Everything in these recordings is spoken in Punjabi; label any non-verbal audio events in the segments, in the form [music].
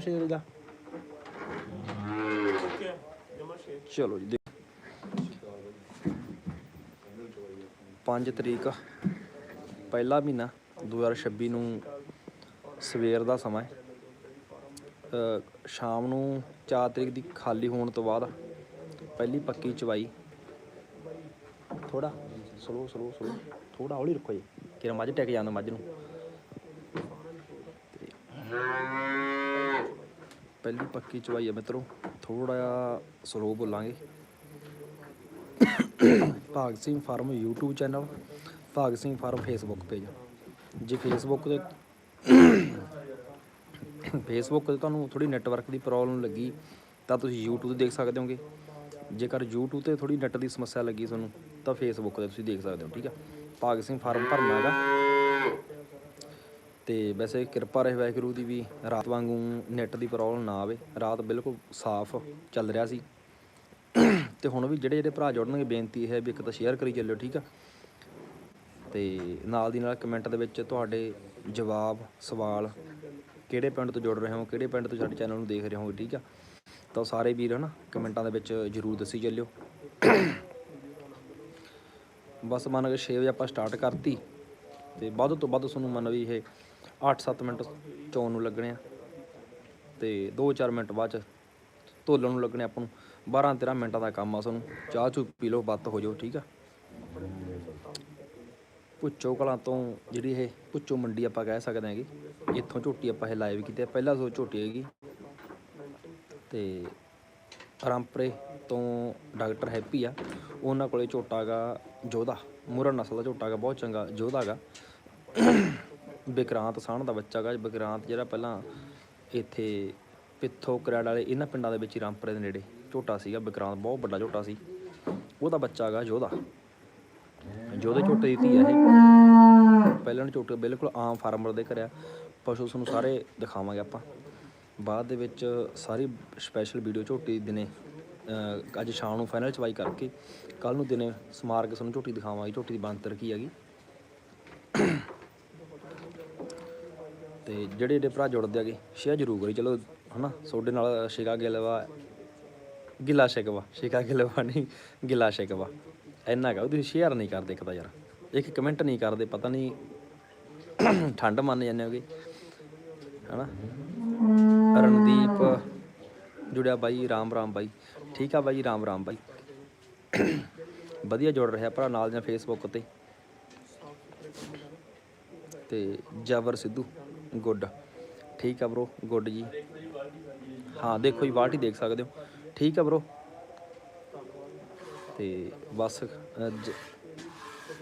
ਸ਼ੇਰ ਦਾ। ਚਲੋ ਜੀ 5 ਤਰੀਕ, ਪਹਿਲਾ ਮਹੀਨਾ 2026 ਨੂੰ ਸਵੇਰ ਦਾ ਸਮਾਂ ਹੈ। ਸ਼ਾਮ ਨੂੰ 4 ਤਰੀਕ ਦੀ ਖਾਲੀ ਹੋਣ ਤੋਂ ਬਾਅਦ ਪਹਿਲੀ ਪੱਕੀ ਚਵਾਈ। ਥੋੜਾ ਸਲੋ ਸਲੋ ਸਲੋ ਥੋੜਾ ਹੌਲੀ ਰੱਖੋ ਜੀ। ਕਿਰਨ, ਮੱਝ ਟਿਕ ਜਾਂਦਾ ਮੱਝ ਨੂੰ। ਪਹਿਲੀ ਪੱਕੀ ਚਵਾਈ ਹੈ ਮਿੱਤਰੋ। ਥੋੜਾ ਜਿਹਾ ਸਲੋ ਬੋਲਾਂਗੇ। ਭਾਗ Singh farm YouTube channel, Bhag Singh farm Facebook page ਜੇ ਫੇਸਬੁੱਕ ਤੇ ਫੇਸਬੁੱਕ ਤੇ ਤੁਹਾਨੂੰ ਥੋੜੀ ਨੈਟਵਰਕ ਦੀ ਪ੍ਰੋਬਲਮ ਲੱਗੀ, ਤਾਂ ਤੁਸੀਂ YouTube ਤੇ ਦੇਖ ਸਕਦੇ ਹੋਗੇ। ਜੇਕਰ YouTube ਤੇ ਥੋੜੀ ਨੈਟ ਦੀ ਸਮੱਸਿਆ ਲੱਗੀ ਤੁਹਾਨੂੰ, ਤਾਂ ਫੇਸਬੁੱਕ ਤੇ ਤੁਸੀਂ ਦੇਖ ਸਕਦੇ ਹੋ, ਠੀਕ ਆ? ਭਾਗ ਸਿੰਘ ਫਾਰਮ ਭਰਨਾ ਹੈਗਾ। ਤੇ ਵੈਸੇ ਕਿਰਪਾ ਰਹੇ ਵਾਹਿਗੁਰੂ ਦੀ ਵੀ ਰਾਤ ਵਾਂਗੂ ਨੈਟ ਦੀ ਪ੍ਰੋਬਲਮ ਨਾ ਆਵੇ। ਰਾਤ ਬਿਲਕੁਲ ਸਾਫ਼ ਚੱਲ ਰਿਹਾ ਸੀ। ਤੇ ਹੁਣ ਵੀ ਜਿਹੜੇ ਜਿਹੜੇ ਭਰਾ ਜੁੜਨਗੇ, ਬੇਨਤੀ ਹੈ ਵੀ ਇੱਕ ਤਾਂ ਸ਼ੇਅਰ ਕਰੀ ਚੱਲਿਓ, ਠੀਕ ਆ। ਤੇ ਨਾਲ ਦੀ ਨਾਲ ਕਮੈਂਟ ਦੇ ਵਿੱਚ ਤੁਹਾਡੇ ਜਵਾਬ, ਸਵਾਲ ਕਿਹੜੇ ਪਿੰਡ ਤੋਂ ਜੁੜ ਰਹੇ ਹੋ, ਕਿਹੜੇ ਪਿੰਡ ਤੋਂ ਸਾਡੇ ਚੈਨਲ ਨੂੰ ਦੇਖ ਰਹੇ ਹੋ, ਠੀਕ ਆ। ਤਾਂ ਉਹ ਸਾਰੇ ਵੀਰ ਹਨਾ, ਕਮੈਂਟਾਂ ਦੇ ਵਿੱਚ ਜਰੂਰ ਦੱਸੀ ਚੱਲਿਓ। ਬਸ ਮੰਨ ਕੇ 6 ਵਜੇ ਆਪਾਂ ਸਟਾਰਟ ਕਰਤੀ। ਤੇ ਵੱਧ ਤੋਂ ਵੱਧ ਤੁਹਾਨੂੰ ਮੰਨ ਵੀ ਇਹ 8-7 ਮਿੰਟ ਚੋਣ ਨੂੰ ਲੱਗਣੇ ਆ। ਤੇ 2-4 ਮਿੰਟ ਬਾਅਦ ਚ ਧੋਲਣ ਨੂੰ ਲੱਗਣੇ ਆਪਾਂ ਨੂੰ। 12-13 ਮਿੰਟਾਂ ਦਾ ਕੰਮ ਆ ਤੁਹਾਨੂੰ ਚਾਹ ਚੂ ਪੀ ਲਓ ਬੱਤ ਹੋ ਜਾਓ, ਠੀਕ ਆ। ਪੁੱਚੋ ਕਲਾਂ ਤੋਂ ਜਿਹੜੀ ਇਹ ਪੁੱਚੋ ਮੰਡੀ ਆਪਾਂ ਕਹਿ ਸਕਦੇ ਹਾਂਗੇ। ਇੱਥੋਂ ਝੋਟੀ ਆਪਾਂ ਇਹ ਲਾਈਵ ਕੀਤੀ ਪਹਿਲਾਂ ਸੋ ਝੋਟੀ ਹੈਗੀ। ਤੇ ਰਾਮਪਰੇ ਤੋਂ ਡਾਕਟਰ ਹੈਪੀ ਆ। ਉਹਨਾਂ ਕੋਲੇ ਝੋਟਾ ਗਾ ਜੋਧਾ। ਮੁਰਨ ਨਸਲ ਦਾ ਝੋਟਾ ਗਾ, ਬਹੁਤ ਚੰਗਾ ਜੋਧਾ ਗਾ। ਵਿਕਰਾਂਤ ਸਾਹਣ ਦਾ ਬੱਚਾ ਗਾ ਵਿਕਰਾਂਤ ਜਿਹੜਾ ਪਹਿਲਾਂ ਇੱਥੇ ਪਿੱਥੋ ਕਰੈੜ ਵਾਲੇ ਇਹਨਾਂ ਪਿੰਡਾਂ ਦੇ ਵਿੱਚ ਹੀ ਰਾਮਪਰੇ ਦੇ ਨੇੜੇ ਝੋਟਾ ਸੀਗਾ ਵਿਕਰਾਂਤ ਬਹੁਤ ਵੱਡਾ ਝੋਟਾ ਸੀ। ਉਹਦਾ ਬੱਚਾ ਗਾ ਯੋਧਾ ਯੋਧੇ ਝੋਟੇ ਦੀ ਧੀ ਹੈ ਇਹ। ਪਹਿਲਾਂ ਝੋਟੇ ਬਿਲਕੁਲ ਆਮ ਫਾਰਮਰ ਦੇ ਘਰਿਆ ਪਸ਼ੂ ਤੁਹਾਨੂੰ ਸਾਰੇ ਦਿਖਾਵਾਂਗੇ ਆਪਾਂ। ਬਾਅਦ ਦੇ ਵਿੱਚ ਸਾਰੀ ਸਪੈਸ਼ਲ ਵੀਡੀਓ ਝੋਟੀ ਦਿਨੇ ਅੱਜ ਸ਼ਾਮ ਨੂੰ ਫਾਈਨਲ ਚਵਾਈ ਕਰਕੇ ਕੱਲ ਨੂੰ ਦਿਨੇ ਸਮਾਰ ਕੇ ਤੁਹਾਨੂੰ ਝੋਟੀ ਦਿਖਾਵਾਂਗੇ, ਝੋਟੀ ਦੀ ਬਣਤਰ ਕੀ ਹੈਗੀ। ਤੇ ਜਿਹੜੇ ਜਿਹੜੇ ਭਰਾ ਜੁੜਦੇ ਆਗੇ ਸ਼ੇਅਰ ਜ਼ਰੂਰ ਕਰੀ ਚਲੋ, ਹਨਾ ਤੁਹਾਡੇ ਨਾਲ ਸ਼ਿਕਾ ਗਿਲਵਾ ਗਿਲਾ ਸ਼ਿਕਵਾ ਸ਼ਿਕਾ ਗਿਲਵਾ ਨਹੀਂ, ਗਿਲਾ ਸ਼ਿਕਵਾ ਇੰਨਾ ਕਹੋ, ਤੁਸੀਂ ਸ਼ੇਅਰ ਨਹੀਂ ਕਰਦੇ ਇੱਕ ਤਾਂ ਯਾਰ। ਇੱਕ ਕਮੈਂਟ ਨਹੀਂ ਕਰਦੇ, ਪਤਾ ਨਹੀਂ, ਠੰਡ ਮੰਨ ਜਾਂਦੇ ਹੋਗੇ। ਹਨਾ? ਰਣਦੀਪ ਜੁੜਿਆ ਬਾਈ, ਰਾਮ ਰਾਮ ਬਾਈ। ਠੀਕ ਆ ਬਾਈ, ਰਾਮ ਰਾਮ ਬਾਈ। ਵਧੀਆ ਜੁੜ ਰਿਹਾ ਭਰਾ ਨਾਲ ਜਾਂ ਫੇਸਬੁੱਕ ਤੇ ਤੇ ਜਬਰ ਸਿੱਧੂ। ਗੁੱਡ। ਠੀਕ ਆ ਬ్రో ਗੁੱਡ ਜੀ। ਹਾਂ, ਦੇਖੋ ਜੀ ਬਾਲਟੀ ਦੇਖ ਸਕਦੇ ਹੋ। ਠੀਕ ਆ ਬ్రో ਤੇ ਬਸ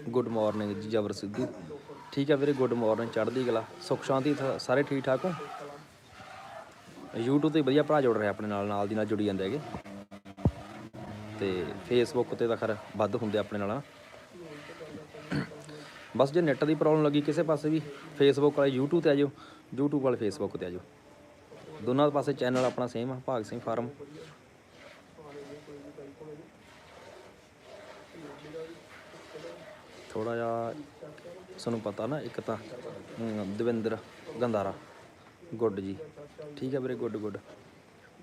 ਗੁੱਡ ਮਾਰਨਿੰਗ ਜੀ, ਜਬਰ ਸਿੱਧੂ। ਠੀਕ ਆ ਵੀਰੇ, ਗੁੱਡ ਮਾਰਨਿੰਗ ਚੜ੍ਹਦੀ ਗਲਾ ਸੁਖ, ਸ਼ਾਂਤੀ ਸਾਰੇ ਠੀਕ ਠਾਕ ਹੋ? YouTube ਤੇ ਵਧੀਆ ਭਰਾ ਜੁੜ ਰਿਹਾ ਆਪਣੇ ਨਾਲ ਨਾਲ ਦੀ ਨਾਲ ਜੁੜੀ ਜਾਂਦੇ ਹੈਗੇ। ਤੇ Facebook ਤੇ ਤਾਂ ਖਰ ਵੱਧ ਹੁੰਦੇ ਆਪਣੇ ਨਾਲ ਨਾ ਬਸ ਜੇ ਨੈਟ ਦੀ ਪ੍ਰੋਬਲਮ ਲੱਗੀ ਕਿਸੇ ਪਾਸੇ ਵੀ ਫੇਸਬੁੱਕ ਵਾਲੇ YouTube ਤੇ ਆ ਜਾਓ, YouTube ਵਾਲੇ ਫੇਸਬੁੱਕ ਤੇ ਆ ਜਾਓ। ਦੋਨਾਂ ਪਾਸੇ ਚੈਨਲ ਆਪਣਾ ਸੇਮ ਆ, ਭਾਗ ਸਿੰਘ ਫਾਰਮ। ਥੋੜਾ ਜਿਹਾ ਤੁਹਾਨੂੰ ਪਤਾ ਨਾ, ਇੱਕ ਤਾਂ ਦਵਿੰਦਰ ਗੰਦਾਰਾ ਗੁੱਡ ਜੀ। ਠੀਕ ਹੈ ਵੀਰੇ, ਗੁੱਡ ਗੁੱਡ।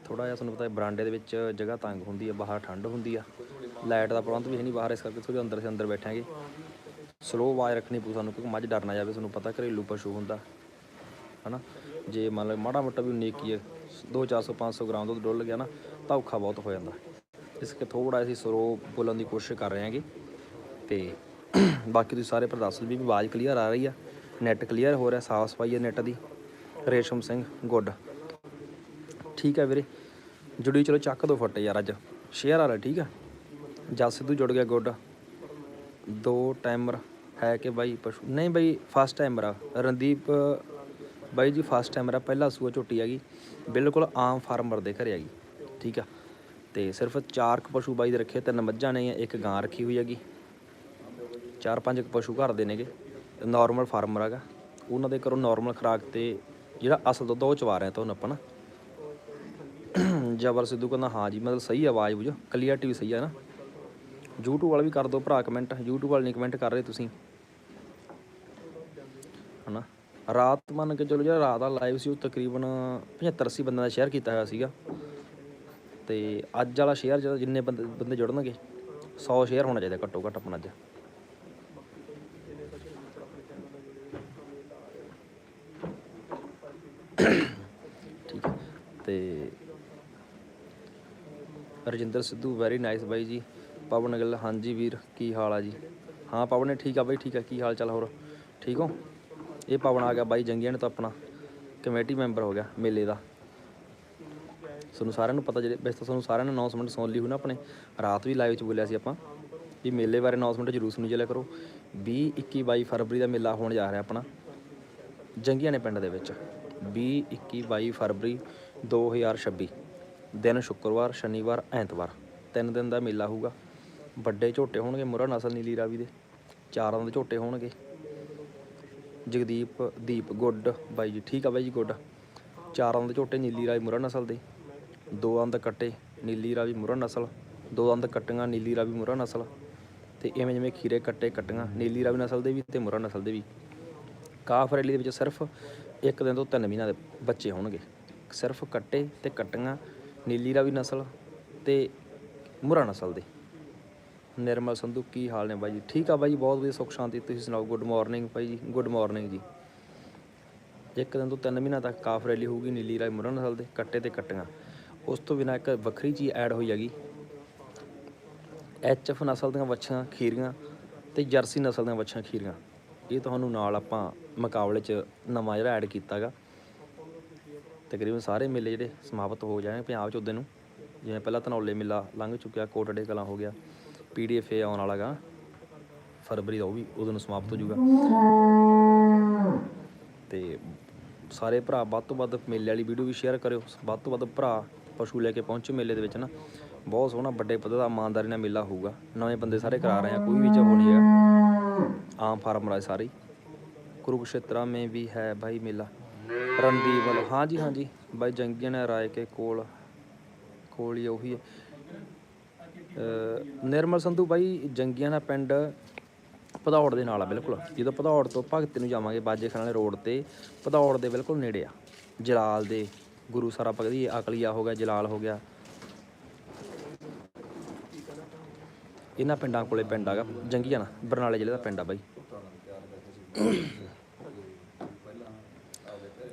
ਥੋੜਾ ਜਿਹਾ ਤੁਹਾਨੂੰ ਪਤਾ ਹੈ ਬਰਾਂਡੇ ਦੇ ਵਿੱਚ ਜਗ੍ਹਾ ਤੰਗ ਹੁੰਦੀ ਹੈ ਬਾਹਰ ਠੰਡ ਹੁੰਦੀ ਆ। ਲਾਈਟ ਦਾ ਪ੍ਰਬੰਧ ਵੀ ਹੈ ਨਹੀਂ ਬਾਹਰ, ਇਸ ਕਰਕੇ ਥੋੜੀ ਅੰਦਰ ਸੇ ਅੰਦਰ ਬੈਠਾਂਗੇ। ਸਲੋ ਆਵਾਜ਼ ਰੱਖਣੀ ਪਊ ਸਾਨੂੰ, ਕਿਉਂਕਿ ਮੱਝ ਡਰ ਨਾ ਜਾਵੇ ਤੁਹਾਨੂੰ ਪਤਾ ਘਰੇਲੂ ਪਸ਼ੂ ਹੁੰਦਾ। ਹਨਾ? ਜੇ ਮੰਨ ਲਓ ਮਾੜਾ ਮੋਟਾ ਵੀ ਨੇਕੀ ਹੈ 2 400 500 ਗ੍ਰਾਮ ਦੁੱਧ ਡੁੱਲ ਗਿਆ ਨਾ, ਤਾਂ ਔਖਾ ਬਹੁਤ ਹੋ ਜਾਂਦਾ। ਇਸ ਕਰਕੇ ਥੋੜਾ ਅਸੀਂ ਸਲੋ ਬੋਲਣ ਦੀ ਕੋਸ਼ਿਸ਼ ਕਰ ਰਹੇ ਹਾਂਗੇ। ਤੇ [clears throat] ਬਾਕੀ ਤੁਸੀਂ ਸਾਰੇ ਪ੍ਰਦਰਸ਼ਨ ਵੀ ਆਵਾਜ਼ ਕਲੀਅਰ ਆ ਰਹੀ ਆ। ਨੈਟ ਕਲੀਅਰ ਹੋ ਰਿਹਾ, ਸਾਫ਼ ਸਫ਼ਾਈ ਹੈ ਨੈਟ ਦੀ। ਰੇਸ਼ਮ ਸਿੰਘ ਗੁੱਡ। ਠੀਕ ਹੈ ਵੀਰੇ। ਜੁੜੀ ਚਲੋ ਚੱਕ ਦੋ ਫੁੱਟ ਯਾਰ ਅੱਜ। ਸ਼ੇਅਰ ਵਾਲਾ, ਠੀਕ ਆ ਜਸ ਸਿੱਧੂ ਜੁੜ ਗਿਆ ਗੁੱਡ। ਦੋ ਟਾਈਮਰ ਹੈ ਕਿ ਬਾਈ ਪਸ਼ੂ, ਨਹੀਂ ਬਾਈ ਫਸਟ ਟਾਈਮਰ ਆ। ਰਣਦੀਪ, ਬਾਈ ਜੀ ਫਸਟ ਟਾਈਮਰ ਆ, ਪਹਿਲਾ ਸੂਆ ਝੋਟੀ ਹੈਗੀ ਬਿਲਕੁਲ ਆਮ ਫਾਰਮਰ ਦੇ ਘਰੇ ਹੈਗੀ ਠੀਕ ਆ। ਤੇ ਸਿਰਫ ਚਾਰ ਕੁ ਪਸ਼ੂ ਬਾਈ ਦੇ ਰੱਖੇ, ਤਿੰਨ ਮੱਝਾਂ ਨੇ, ਇੱਕ ਗਾਂ ਰੱਖੀ ਹੋਈ ਹੈਗੀ। ਚਾਰ ਪੰਜ ਕੁ ਪਸ਼ੂ ਘਰ ਦੇ ਨੇਗੇ ਨਾਰਮਲ ਫਾਰਮਰ ਹੈਗਾ। ਉਹਨਾਂ ਦੇ ਘਰੋਂ ਨਾਰਮਲ ਖੁਰਾਕ ਤੇ ਜਿਹੜਾ ਅਸਲ ਦੁੱਧ ਉਹ ਚਵਾ ਰਿਹਾ ਤੁਹਾਨੂੰ ਆਪਾਂ ਨਾ। ਜਬਰ ਸਿੱਧੂ ਕਹਿੰਦਾ, ਹਾਂ ਜੀ, ਮਤਲਬ ਸਹੀ ਆਵਾਜ਼ ਬੁਝੋ ਕਲੀਅਰਟੀ ਵੀ ਸਹੀ ਆ ਨਾ। YouTube ਵਾਲਾ ਵੀ ਕਰ ਦਿਓ ਭਰਾ ਕਮੈਂਟ YouTube ਵਾਲੇ ਨਹੀਂ ਕਮੈਂਟ ਕਰ ਰਹੇ ਤੁਸੀਂ। ਹਨਾ? ਰਾਤ ਮੰਨ ਕੇ ਚਲੋ ਜਿਹੜਾ ਰਾਤ ਦਾ ਲਾਈਵ ਸੀ, ਉਹ ਤਕਰੀਬਨ 75 80 ਬੰਦਿਆਂ ਦਾ ਸ਼ੇਅਰ ਕੀਤਾ ਹੋਇਆ ਸੀਗਾ। ਤੇ ਅੱਜ ਵਾਲਾ ਸ਼ੇਅਰ ਜਿਹੜਾ ਜਿੰਨੇ ਬੰਦੇ ਬੰਦੇ ਜੁੜਨਗੇ 100 ਸ਼ੇਅਰ ਹੋਣਾ ਚਾਹੀਦਾ ਘੱਟੋ ਘੱਟ ਆਪਣਾ ਅੱਜ। ਠੀਕ ਹੈ। ਤੇ ਰਜਿੰਦਰ ਸਿੱਧੂ ਵੈਰੀ ਨਾਈਸ ਬਾਈ ਜੀ। ਪਵਨ ਗਿੱਲ, ਹਾਂਜੀ ਵੀਰ, ਕੀ ਹਾਲ ਆ ਜੀ? ਹਾਂ ਪਵਨ ਨੇ ਠੀਕ ਆ ਬਾਈ, ਠੀਕ ਆ, ਕੀ ਹਾਲ ਚਾਲ ਹੋਰ? ਠੀਕ ਹੋ? ਇਹ ਪਵਨ ਆ ਗਿਆ ਬਾਈ, ਜੰਗੀਆਂ ਨੇ ਤਾਂ ਆਪਣਾ ਕਮੇਟੀ ਮੈਂਬਰ ਹੋ ਗਿਆ ਮੇਲੇ ਦਾ। ਤੁਹਾਨੂੰ ਸਾਰਿਆਂ ਨੂੰ ਪਤਾ ਜਿਹੜੇ, ਵੈਸੇ ਤਾਂ ਤੁਹਾਨੂੰ ਸਾਰਿਆਂ ਨੂੰ ਅਨਾਉਂਸਮੈਂਟ ਸੁਣ ਲਈ ਹੋਈ ਨਾ ਆਪਣੇ, ਰਾਤ ਵੀ ਲਾਈਵ 'ਚ ਬੋਲਿਆ ਸੀ ਆਪਾਂ, ਵੀ ਮੇਲੇ ਬਾਰੇ ਅਨਾਉਂਸਮੈਂਟ ਜ਼ਰੂਰ ਸੁਣੀ ਚੱਲਿਆ ਕਰੋ। 20 21 22 ਫਰਵਰੀ ਦਾ ਮੇਲਾ ਹੋਣ ਜਾ ਰਿਹਾ ਆਪਣਾ, ਜੰਗੀਆਂ ਨੇ ਪਿੰਡ ਦੇ ਵਿੱਚ। 20 21 22 ਫਰਵਰੀ 2026 ਦਿਨ ਸ਼ੁੱਕਰਵਾਰ, ਸ਼ਨੀਵਾਰ, ਐਤਵਾਰ, ਤਿੰਨ ਦਿਨ ਦਾ ਮੇਲਾ ਹੋਊਗਾ। ਵੱਡੇ ਝੋਟੇ ਹੋਣਗੇ ਮੁਰਾ ਨਸਲ ਨੀਲੀ ਰਾਵੀ ਦੇ। ਚਾਰਾਂ ਦੇ ਝੋਟੇ ਹੋਣਗੇ। ਜਗਦੀਪ, ਦੀਪ, ਗੁੱਡ, ਬਾਈ ਜੀ, ਠੀਕ ਆ ਬਾਈ ਜੀ, ਗੁੱਡ। ਚਾਰਾਂ ਦੇ ਝੋਟੇ ਨੀਲੀ ਰਾਵੀ ਮੁਰਾ ਨਸਲ ਦੇ। ਦੋ ਅੰਦ ਕੱਟੇ, ਨੀਲੀ ਰਾਵੀ ਮੁਰਾ ਨਸਲ। ਦੋ ਅੰਦ ਕੱਟੀਆਂ, ਨੀਲੀ ਰਾਵੀ ਮੁਰਾ ਨਸਲ। ਤੇ ਇਵੇਂ ਜਿਵੇਂ ਖੀਰੇ ਕੱਟੇ, ਕੱਟੀਆਂ, ਨੀਲੀ ਰਾਵੀ ਨਸਲ ਦੇ ਵੀ ਤੇ ਮੁਰਾ ਨਸਲ ਦੇ ਵੀ। ਕਾਫ ਰੈਲੀ ਦੇ ਵਿੱਚ ਸਿਰਫ ਇੱਕ ਦਿਨ ਤੋਂ ਤਿੰਨ ਮਹੀਨਾ ਦੇ ਬੱਚੇ ਹੋਣਗੇ। ਸਿਰਫ ਕੱਟੇ ਤੇ ਕੱਟੀਆਂ, ਨੀਲੀ ਰਾਵੀ ਨਸਲ ਤੇ ਮੁਰਾ ਨਸਲ ਦੇ। ਨਿਰਮਲ ਸੰਧੂ ਕੀ ਹਾਲ ਨੇ ਬਾਈ ਜੀ? ਠੀਕ ਆ ਬਾਈ ਜੀ, ਬਹੁਤ ਵਧੀਆ ਸੁੱਖ ਸ਼ਾਂਤੀ। ਤੁਸੀਂ ਸੁਣਾਓ ਗੁੱਡ ਮਾਰਨਿੰਗ ਬਾਈ ਜੀ ਗੁੱਡ ਮਾਰਨਿੰਗ ਜੀ। ਇੱਕ ਦਿਨ ਤੋਂ ਤਿੰਨ ਮਹੀਨਾ ਤੱਕ ਕਾਫ ਰੈਲੀ ਹੋਊਗੀ ਨੀਲੀ ਰਾਏ ਮੁਰਾ ਨਸਲ ਦੇ ਕੱਟੇ ਤੇ ਕੱਟੀਆਂ। ਉਸ ਤੋਂ ਬਿਨਾਂ ਇੱਕ ਵੱਖਰੀ ਚੀਜ਼ ਐਡ ਹੋਈ ਹੈਗੀ। ਐਚਐਫ ਨਸਲ ਦੀਆਂ ਵੱਛੀਆਂ ਖੀਰੀਆਂ ਤੇ ਜਰਸੀ ਨਸਲ ਦੀਆਂ ਵੱਛੀਆਂ ਖੀਰੀਆਂ। ਇਹ ਤੁਹਾਨੂੰ ਨਾਲ ਆਪਾਂ ਮੁਕਾਬਲੇ 'ਚ ਨਵਾਂ ਜਿਹੜਾ ਐਡ ਕੀਤਾਗਾ। ਤਕਰੀਬਨ ਸਾਰੇ ਮੇਲੇ ਜਿਹੜੇ ਸਮਾਪਤ ਹੋ ਜਾਣਗੇ ਪੰਜਾਬ 'ਚ ਉਦੋਂ ਨੂੰ। ਜਿਵੇਂ ਪਹਿਲਾਂ ਧਨੌਲੇ ਮੇਲਾ ਲੰਘ ਚੁੱਕਿਆ ਕੋਟੜੇ ਕਲਾਂ ਹੋ ਗਿਆ। ਪੀਡੀਐਫ ਆਉਣ ਵਾਲਾਗਾ ਫਰਵਰੀ ਦਾ ਉਹ ਵੀ ਉਦੋਂ ਸਮਾਪਤ ਹੋ ਜਾਊਗਾ। ਤੇ ਸਾਰੇ ਭਰਾ ਵੱਧ ਤੋਂ ਵੱਧ ਮੇਲੇ ਵਾਲੀ ਵੀਡੀਓ ਵੀ ਸ਼ੇਅਰ ਕਰਿਓ। ਵੱਧ ਤੋਂ ਵੱਧ ਭਰਾ, ਪਸ਼ੂ ਲੈ ਕੇ ਪਹੁੰਚੋ ਮੇਲੇ ਦੇ ਵਿੱਚ ਨਾ। ਬਹੁਤ ਸੋਹਣਾ ਵੱਡੇ ਪੱਧਰ ਦਾ ਇਮਾਨਦਾਰੀ ਨਾਲ ਮੇਲਾ ਹੋਊਗਾ। ਨਵੇਂ ਬੰਦੇ ਸਾਰੇ ਕਰਾ ਰਹੇ ਆ, ਕੋਈ ਵੀ ਚਾਹੋ ਨਹੀਂ ਹੈ ਆਮ ਫਾਰਮਰ ਹੈ ਸਾਰੀ ਕੁਰੂਕਸ਼ੇਤਰਾ ਮੇ ਵੀ ਹੈ ਭਾਈ ਮੇਲਾ। ਰਣਦੀਪ ਵੱਲ। ਹਾਂਜੀ ਹਾਂਜੀ। ਬਾਈ ਜੰਗੀਆਂ ਨੇ ਰਾਏ ਕੇ ਕੋਲ ਕੋਲ ਹੀ ਉਹੀ ਹੈ ਨਿਰਮਲ ਸੰਧੂ ਬਾਈ, ਜੰਗੀਆਂ ਦਾ ਪਿੰਡ ਭਦੌੜ ਦੇ ਨਾਲ ਆ, ਬਿਲਕੁਲ। ਜਦੋਂ ਭਦੌੜ ਤੋਂ ਭਗਤ ਨੂੰ ਜਾਵਾਂਗੇ ਬਾਜੇ ਖਾਨ ਵਾਲੇ ਰੋਡ ਤੇ, ਭਦੌੜ ਦੇ ਬਿਲਕੁਲ ਨੇੜੇ ਆ। ਜਲਾਲ ਦੇ ਗੁਰੂ ਸਾਰਾ ਭਗਤੀ ਅਕਲੀਆ ਹੋ ਗਿਆ, ਜਲਾਲ ਹੋ ਗਿਆ। ਇਹਨਾਂ ਪਿੰਡਾਂ ਕੋਲੇ ਪਿੰਡ ਆਗਾ ਜੰਗੀਆਂ ਨਾ ਬਰਨਾਲੇ ਜ਼ਿਲ੍ਹੇ ਦਾ ਪਿੰਡ ਆ ਬਾਈ।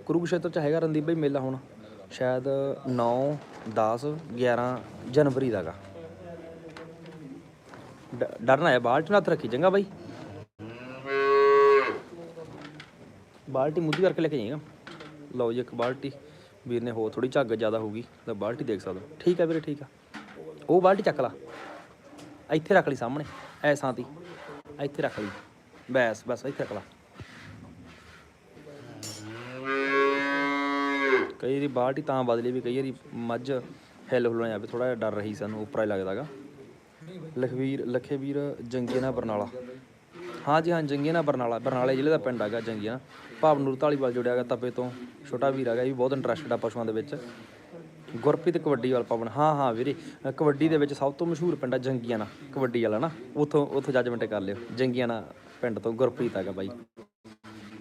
ਕੁਰੂਕਸ਼ੇਤਰ ਚ ਹੈਗਾ ਰਣਦੀਪ ਬਾਈ ਮੇਲਾ ਹੁਣ, ਸ਼ਾਇਦ 9 10 11 ਜਨਵਰੀ ਦਾਗਾ ਡਰਨਾ ਹੈ ਬਾਲਟੀ ਨਾਲ ਹੱਥ ਰੱਖੀ ਚੰਗਾ ਬਾਈ। ਬਾਲਟੀ ਮੁੱਦੀ ਕਰਕੇ ਲੈ ਕੇ ਜਾਏਗਾ ਲਓ ਜੀ ਇੱਕ ਬਾਲਟੀ, ਵੀਰ ਨੇ ਹੋ ਥੋੜੀ ਝੱਗ ਜ਼ਿਆਦਾ ਹੋਊਗੀ ਤਾਂ ਬਾਲਟੀ ਦੇਖ ਸਕਦੇ ਹੋ। ਠੀਕ ਹੈ ਵੀਰੇ, ਠੀਕ ਆ। ਉਹ ਬਾਲਟੀ ਚੱਕ ਲਾ। ਇੱਥੇ ਰੱਖ ਲਈ ਸਾਹਮਣੇ ਐਸਾਂ ਤੀ ਇੱਥੇ ਰੱਖ ਲਈ। ਬਸ ਬਸ ਇੱਥੇ ਰੱਖ ਲਾ। ਕਈ ਵਾਰੀ ਬਾਲਟੀ ਤਾਂ ਬਦਲੀ ਵੀ ਕਈ ਵਾਰੀ ਮੱਝ ਹਿੱਲ ਹੁੱਲ ਜਾਵੇ ਥੋੜਾ ਜਿਹਾ ਡਰ ਰਹੀ ਸਾਨੂੰ, ਉੱਪਰ ਹੀ ਲੱਗਦਾਗਾ ਲਖਵੀਰ, ਲਖੇਵੀਰ ਜੰਗੀਨਾ ਬਰਨਾਲਾ। ਹਾਂ ਜੀ, ਹਾਂ ਜੰਗੀਨਾ ਬਰਨਾਲਾ। ਬਰਨਾਲੇ ਜ਼ਿਲ੍ਹੇ ਦਾ ਪਿੰਡ ਹੈਗਾ ਜੰਗੀਨਾ ਭਾਵਨੂਰ ਢਾਲੀਵਾਲ ਜੁੜਿਆ ਹੈਗਾ ਤਪੇ ਤੋਂ। ਛੋਟਾ ਵੀਰ ਹੈਗਾ ਇਹ ਵੀ ਬਹੁਤ ਇੰਟਰਸਟਡ ਆ ਪਸ਼ੂਆਂ ਦੇ ਵਿੱਚ। ਗੁਰਪ੍ਰੀਤ ਕਬੱਡੀ ਵਾਲਾ ਪਵਨ। ਹਾਂ ਹਾਂ, ਵੀਰੇ, ਕਬੱਡੀ ਦੇ ਵਿੱਚ ਸਭ ਤੋਂ ਮਸ਼ਹੂਰ ਪਿੰਡ ਆ ਜੰਗੀਆਨਾ। ਕਬੱਡੀ ਵਾਲਾ ਨਾ, ਉਥੋਂ ਉਥੋਂ ਜੱਜਮੈਂਟ ਕਰ ਲਿਓ। ਜੰਗੀਆਣਾ ਪਿੰਡ ਤੋਂ ਗੁਰਪ੍ਰੀਤ ਹੈਗਾ ਬਾਈ।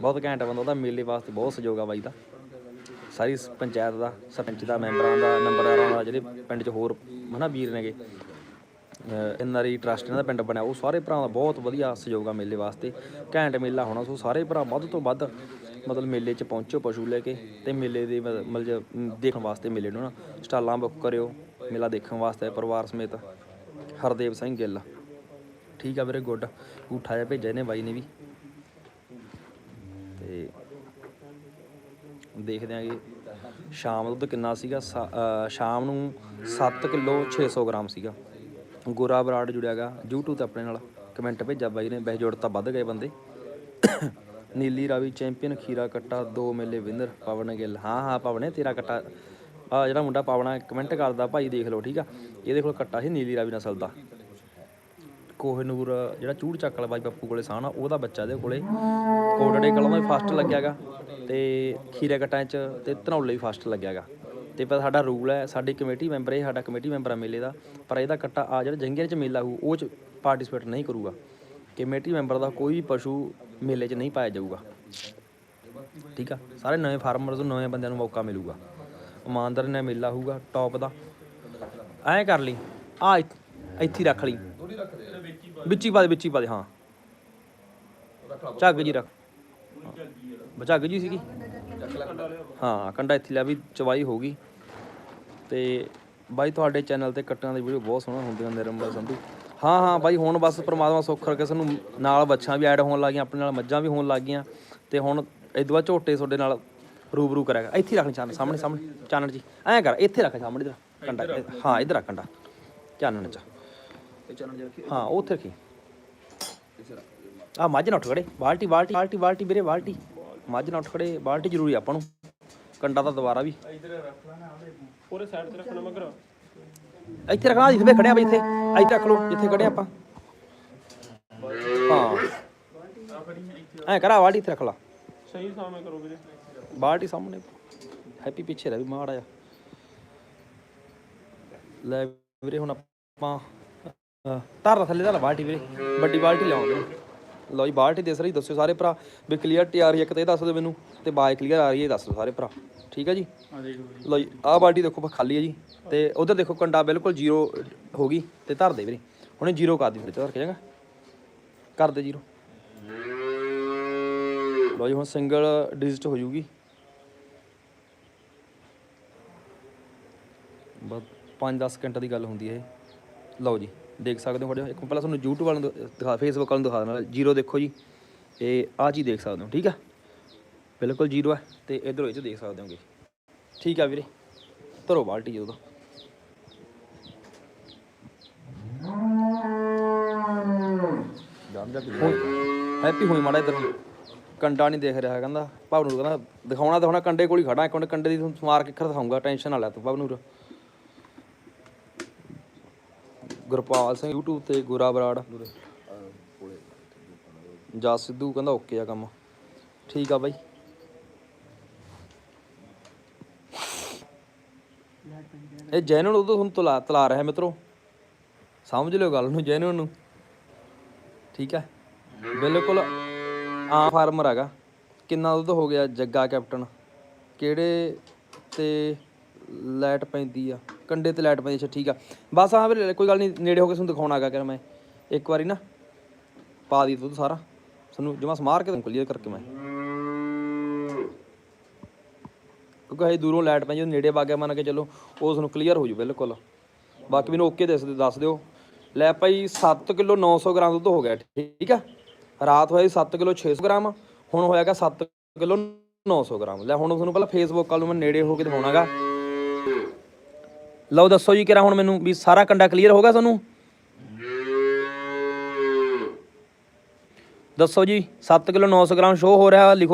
ਬਹੁਤ ਘੈਂਟ ਬੰਦਾ, ਉਹਦਾ ਮੇਲੇ ਵਾਸਤੇ ਬਹੁਤ ਸਹਿਯੋਗ ਆ ਬਾਈ ਦਾ। ਸਾਰੀ ਪੰਚਾਇਤ ਦਾ, ਸਰਪੰਚ ਦਾ, ਮੈਂਬਰਾਂ ਦਾ, ਨੰਬਰਦਾਰਾਂ ਦਾ, ਜਿਹੜੇ ਪਿੰਡ 'ਚ ਹੋਰ ਹਨਾ ਵੀਰ ਨੇਗੇ। ਐਨਆਰਈ ਟਰਸਟ ਇਹਨਾਂ ਦਾ ਪਿੰਡ ਬਣਿਆ। ਉਹ ਸਾਰੇ ਭਰਾਵਾਂ ਦਾ ਬਹੁਤ ਵਧੀਆ ਸਹਿਯੋਗ ਆ ਮੇਲੇ ਵਾਸਤੇ। ਘੈਂਟ ਮੇਲਾ ਹੋਣਾ, ਸੋ ਸਾਰੇ ਭਰਾ ਵੱਧ ਤੋਂ ਵੱਧ ਮਤਲਬ ਮੇਲੇ 'ਚ ਪਹੁੰਚੋ ਪਸ਼ੂ ਲੈ ਕੇ ਤੇ ਮੇਲੇ ਦੇ ਮਤਲਬ ਦੇਖਣ ਵਾਸਤੇ ਮੇਲੇ ਨੂੰ ਨਾ। ਸਟਾਲਾਂ ਬੁੱਕ ਕਰਿਓ, ਮੇਲਾ ਦੇਖਣ ਵਾਸਤੇ ਪਰਿਵਾਰ ਸਮੇਤ। ਹਰਦੇਵ ਸਿੰਘ ਗਿੱਲ। ਠੀਕ ਆ ਵੀਰੇ, ਗੁੱਡ। ਊਠਾ ਜਿਹਾ ਭੇਜਿਆ ਇਹਨੇ ਬਾਈ ਨੇ ਵੀ। ਤੇ ਦੇਖਦੇ ਆਂਗੇ ਸ਼ਾਮ ਦਾ ਦੁੱਧ ਕਿੰਨਾ ਸੀਗਾ। ਸ਼ਾਮ ਨੂੰ 7 ਕਿਲੋ 600 ਗ੍ਰਾਮ ਸੀਗਾ। ਗੋਰਾ ਬਰਾੜ ਜੁੜਿਆਗਾ YouTube ਤੇ ਆਪਣੇ ਨਾਲ। ਕਮੈਂਟ ਭੇਜਿਆ ਬਾਈ ਨੇ, ਬਹਿ ਜੋੜ ਤਾਂ ਵੱਧ ਗਏ ਬੰਦੇ। ਨੀਲੀ ਰਾਵੀ ਚੈਂਪੀਅਨ ਖੀਰਾ ਕੱਟਾ ਦੋ ਮੇਲੇ ਵਿਨਰ ਪਵਨ ਗਿੱਲ। ਹਾਂ ਹਾਂ, ਪਵਨੇ ਤੇਰਾ ਕੱਟਾ। ਆ ਜਿਹੜਾ ਮੁੰਡਾ ਪਵਨਾ ਕਮੈਂਟ ਕਰਦਾ, ਭਾਈ ਦੇਖ ਲਓ, ਠੀਕ ਆ। ਇਹਦੇ ਕੋਲ ਕੱਟਾ ਸੀ ਨੀਲੀ ਰਾਵੀ ਨਸਲ ਦਾ। ਕੋਹਨੂਰ, ਜਿਹੜਾ ਚੂੜ ਚੱਕ ਵਾਲਾ ਬਾਈ ਬਾਪੂ ਕੋਲੇ ਸਾਹ ਆ, ਉਹਦਾ ਬੱਚਾ ਇਹਦੇ ਕੋਲੇ। ਕੋਟੜੇ ਕਲਾਂ ਦਾ ਫਸਟ ਲੱਗਿਆਗਾ ਤੇ ਖੀਰੇ ਕੱਟਾਂ ਚ ਤੇ ਧਨੌਲੇ ਵੀ ਫਸਟ ਲੱਗਿਆਗਾ ਤੇ ਪਰ ਸਾਡਾ ਰੂਲ ਹੈ, ਸਾਡੀ ਕਮੇਟੀ ਮੈਂਬਰ ਇਹ ਸਾਡਾ ਕਮੇਟੀ ਮੈਂਬਰ ਆ ਮੇਲੇ ਦਾ, ਪਰ ਇਹਦਾ ਕੱਟਾ ਆ ਜਿਹੜਾ ਜੰਗੀਆਂ ਚ ਮੇਲਾ ਹੋਊ, ਉਹ ਚ ਪਾਰਟਿਸਿਪੇਟ ਨਹੀਂ ਕਰੂਗਾ। ਕਮੇਟੀ ਮੈਂਬਰ ਦਾ ਕੋਈ ਵੀ ਪਸ਼ੂ ਮੇਲੇ 'ਚ ਨਹੀਂ ਪਾਇਆ ਜਾਊਗਾ। ਠੀਕ ਆ? ਸਾਰੇ ਨਵੇਂ ਫਾਰਮਰਸ ਨੂੰ, ਨਵੇਂ ਬੰਦਿਆਂ ਨੂੰ ਮੌਕਾ ਮਿਲੂਗਾ। ਇਮਾਨਦਾਰੀ ਨਾਲ ਮੇਲਾ ਹੋਊਗਾ ਟੌਪ ਦਾ। ਐਂ ਕਰ ਲਈ, ਆ ਇੱਥੇ ਹੀ ਰੱਖ ਲਈ। ਵਿੱਚ ਹੀ ਪਾ ਦੇ, ਵਿੱਚ ਹੀ ਪਾ ਦੇ, ਹਾਂ। ਝੱਗ ਜੀ ਰੱਖ। ਝੱਗ ਜੀ ਸੀਗੀ? ਹਾਂ, ਕੰਡਾ ਇੱਥੇ ਲਿਆ ਵੀ ਚਵਾਈ ਹੋ ਗਈ। ਤੇ ਬਾਈ ਤੁਹਾਡੇ ਚੈਨਲ ਤੇ ਕੱਟਾਂ ਦੀ ਵੀਡੀਓ ਬਹੁਤ ਸੋਹਣਾ ਹੁੰਦੀਆਂ ਨਿਰਮਲ ਸੰਧੂ। ਹਾਂ ਹਾਂ ਬਾਈ ਹੁਣ ਬਸ ਪ੍ਰਮਾਤਮਾ ਸੁੱਖ ਰੱਖੇ ਸਾਨੂੰ ਨਾਲ ਬੱਚਾਂ ਵੀ ਐਡ ਹੋਣ ਲੱਗੀਆਂ ਆਪਣੇ ਨਾਲ ਮੱਝਾਂ ਵੀ ਹੋਣ ਲੱਗੀਆਂ ਤੇ ਹੁਣ ਇਦੋਂ ਝੋਟੇ ਤੁਹਾਡੇ ਨਾਲ ਰੂਬਰੂ ਕਰਾਂਗਾ ਇੱਥੇ ਰੱਖਣੀ ਚਾਨਣ ਸਾਹਮਣੇ ਸਾਹਮਣੇ ਚਾਨਣ ਜੀ ਐਂ ਕਰ ਇੱਥੇ ਰੱਖ ਸਾਹਮਣੇ ਇਧਰ ਕੰਡਾ ਹਾਂ ਇਧਰ ਰੱਖ ਕੰਡਾ। ਚਾਨਣ ਚ। ਹਾਂ ਉੱਥੇ ਰੱਖੀ। ਆ ਮੱਝ ਨਾ ਉੱਠ ਖੜੇ ਬਾਲਟੀ ਬਾਲਟੀ ਬਾਲਟੀ ਬਾਲਟੀ ਵੀਰੇ ਬਾਲਟੀ। ਮੱਝ ਨਾ ਉੱਠ ਖੜੇ ਬਾਲਟੀ ਜ਼ਰੂਰੀ ਆ ਆਪਾਂ ਨੂੰ। ਕੰਡਾ ਤਾਂ ਦੁਬਾਰਾ ਵੀ। ਪੂਰੇ ਸਾਈਡ ਤੇ ਰੱਖਣਾ ਮਗਰ। ਇੱਥੇ ਰੱਖਣਾ ਜਿੱਥੇ ਖੜਿਆ ਬਈ ਇੱਥੇ। ਇੱਥੇ ਰੱਖ ਲਓ ਜਿੱਥੇ ਖੜੇ ਆਪਾਂ। ਹਾਂ। ਐ ਕਰਾ ਬਾਲਟੀ ਇੱਥੇ ਰੱਖ ਲਾ। ਸਹੀ ਸਾਹਮਣੇ ਕਰੋ ਵੀਰੇ। ਬਾਲਟੀ ਸਾਹਮਣੇ। ਹੈਪੀ ਪਿੱਛੇ ਰਹਿ ਵੀ ਮਾੜਾ ਆ ਲੈ ਵੀਰੇ ਹੁਣ ਆਪਾਂ ਧਰ ਥੱਲੇ ਦਾ ਬਾਲਟੀ ਵੀਰੇ। ਵੱਡੀ ਬਾਲਟੀ ਲਿਆਉਂਦੇ। ਲਓ ਜੀ ਬਾਲਟੀ ਦਿਸ ਰਹੀ ਦੱਸਿਓ ਸਾਰੇ ਭਰਾ ਵੀ ਕਲੀਅਰਟੀ ਆ ਰਹੀ ਹੈ ਇਹ ਦੱਸ ਦਿਓ ਮੈਨੂੰ ਤੇ ਬਾਏ ਕਲੀਅਰ ਆ ਰਹੀ ਹੈ, ਇਹ ਦੱਸ ਦਿਓ ਸਾਰੇ ਭਰਾ। ਠੀਕ ਹੈ ਜੀ? ਲਓ ਜੀ, ਆਹ ਬਾਲਟੀ ਦੇਖੋ ਖਾਲੀ ਹੈ ਜੀ ਤੇ ਉਧਰ ਦੇਖੋ ਕੰਡਾ ਬਿਲਕੁਲ ਜ਼ੀਰੋ ਹੋ ਗਈ ਤੇ ਧਰ ਦੇ ਵੀਰੇ। ਹੁਣੇ ਜ਼ੀਰੋ ਕਰ ਦੀ ਫਿਰ ਧਰ ਕੇ ਜਾਗਾ ਕਰ ਦੇ ਜ਼ੀਰੋ। ਲਓ ਜੀ, ਹੁਣ ਸਿੰਗਲ ਡਿਜਿਟ ਹੋ ਜੂਗੀ। ਬਸ 5-10 ਸਕਿੰਟ ਦੀ ਗੱਲ ਹੁੰਦੀ ਹੈ ਇਹ। ਲਓ ਜੀ, ਦੇਖ ਸਕਦੇ ਹੋ ਖੜੇ ਇੱਕ ਪਹਿਲਾਂ ਤੁਹਾਨੂੰ YouTube ਵਾਲਿਆਂ ਨੂੰ ਦਿਖਾ ਫੇਸਬੁੱਕ ਵਾਲਿਆਂ ਨੂੰ ਦਿਖਾ ਦੇਣਾ ਜ਼ੀਰੋ ਦੇਖੋ ਜੀ ਇਹ ਆਹ ਚੀਜ਼ ਦੇਖ ਸਕਦੇ ਹੋ, ਠੀਕ ਆ? ਬਿਲਕੁਲ ਜ਼ੀਰੋ ਹੈ ਤੇ ਇਧਰੋਂ ਇਹ 'ਚ ਦੇਖ ਸਕਦੇ ਹੋਗੇ। ਠੀਕ ਆ ਵੀਰੇ, ਧਰੋ ਬਾਲਟੀ ਜਦੋਂ। ਦਾ ਜਾ ਹੈਪੀ ਹੋਈ ਮਾੜਾ ਇਧਰ ਕੰਡਾ ਨਹੀਂ ਦੇਖ ਰਿਹਾ ਕਹਿੰਦਾ, ਭਾਵਨੂਰ ਕਹਿੰਦਾ, ਦਿਖਾਉਣਾ ਦਿਖਾਉਣਾ ਕੰਡੇ ਕੋਲ ਹੀ ਖੜਾ ਇੱਕ ਮਿੰਟ ਕੰਡੇ ਦੀ ਤੁਹਾਨੂੰ ਮਾਰ ਕੇ ਖੜ ਦਿਖਾਉਂਗਾ ਟੈਨਸ਼ਨ ਨਾ ਲੈ ਤੂੰ, ਭਵਨੂਰ। ਗੁਰਪਾਲ ਸਿੰਘ YouTube ਤੇ ਗੋਰਾ ਬਰਾੜ। ਜਾ ਸਿੱਧੂ ਕਹਿੰਦਾ ਓਕੇ ਆ ਕੰਮ। ਠੀਕ ਆ ਬਾਈ। ਇਹ ਜੈਨੂਨ ਉਦੋਂ ਹੁਣ ਤਲਾ ਤਲਾ ਰਿਹਾ ਮਿੱਤਰੋ। ਸਮਝ ਲਿਓ ਗੱਲ ਨੂੰ ਜੈਨੂਨ ਨੂੰ। ਠੀਕ ਆ। ਬਿਲਕੁਲ ਆ ਫਾਰਮਰ ਹੈਗਾ। ਕਿੰਨਾ ਦੁੱਧ ਹੋ ਗਿਆ ਜੱਗਾ ਕੈਪਟਨ। ਕਿਹੜੇ ਤੇ ਲਾਈਟ ਪੈਂਦੀ ਆ, ਕੰਡੇ ਤੇ ਲਾਈਟ ਪੈਂਦੀ ਅੱਛਾ ਠੀਕ ਆ। ਬਸ ਹਾਂ ਵੀਰੇ, ਕੋਈ ਗੱਲ ਨਹੀਂ, ਨੇੜੇ ਹੋ ਕੇ ਤੁਹਾਨੂੰ ਦਿਖਾਉਣਾ ਦਿਖਾਉਣਾਗਾ ਕਿ ਮੈਂ। ਇੱਕ ਵਾਰੀ ਨਾ, ਪਾ ਦੀ ਦੁੱਧ ਸਾਰਾ। ਤੁਹਾਨੂੰ ਜਮਾ ਸਮਾਰ ਕੇ ਤੁਹਾਨੂੰ ਕਲੀਅਰ ਕਰਕੇ ਮੈਂ। ਕਿਉਂਕਿ ਹਜੇ ਦੂਰੋਂ ਲਾਈਟ ਪੈਂਦੀ ਉਹ ਨੇੜੇ ਵਗ ਗਿਆ, ਮੰਨ ਕੇ ਚੱਲੋ, ਉਹ ਤੁਹਾਨੂੰ ਕਲੀਅਰ ਹੋ ਜੂ ਬਿਲਕੁਲ। ਬਾਕੀ ਮੈਨੂੰ ਓਕੇ ਦੱਸ ਦਿਓ ਦੱਸ ਦਿਓ। ਲੈ ਭਾਈ 7 ਕਿਲੋ 900 ਗ੍ਰਾਮ ਦੁੱਧ ਹੋ ਗਿਆ, ਠੀਕ ਆ। ਰਾਤ ਹੋਇਆ 7 ਕਿਲੋ 600 ਗ੍ਰਾਮ, ਹੁਣ ਹੋਇਆਗਾ 7 ਕਿਲੋ 900 ਗ੍ਰਾਮ। ਲੈ ਹੁਣ ਤੁਹਾਨੂੰ ਪਹਿਲਾਂ ਫੇਸਬੁੱਕ ਵਾਲ ਨੂੰ ਮੈਂ ਨੇੜੇ ਹੋ ਕੇ ਦਿਖਾਉਣਾਗਾ। ਲਓ ਦੱਸੋ ਜੀ ਕਿਰਾ ਹੁਣ ਮੈਨੂੰ ਵੀ ਸਾਰਾ ਕੰਡਾ ਕਲੀਅਰ ਹੋ ਗਿਆ ਤੁਹਾਨੂੰ? ਦੱਸੋ ਜੀ 7 ਕਿਲੋ 900 ਗ੍ਰਾਮ ਸ਼ੋ ਹੋ ਰਿਹਾ, ਲਿਖੋ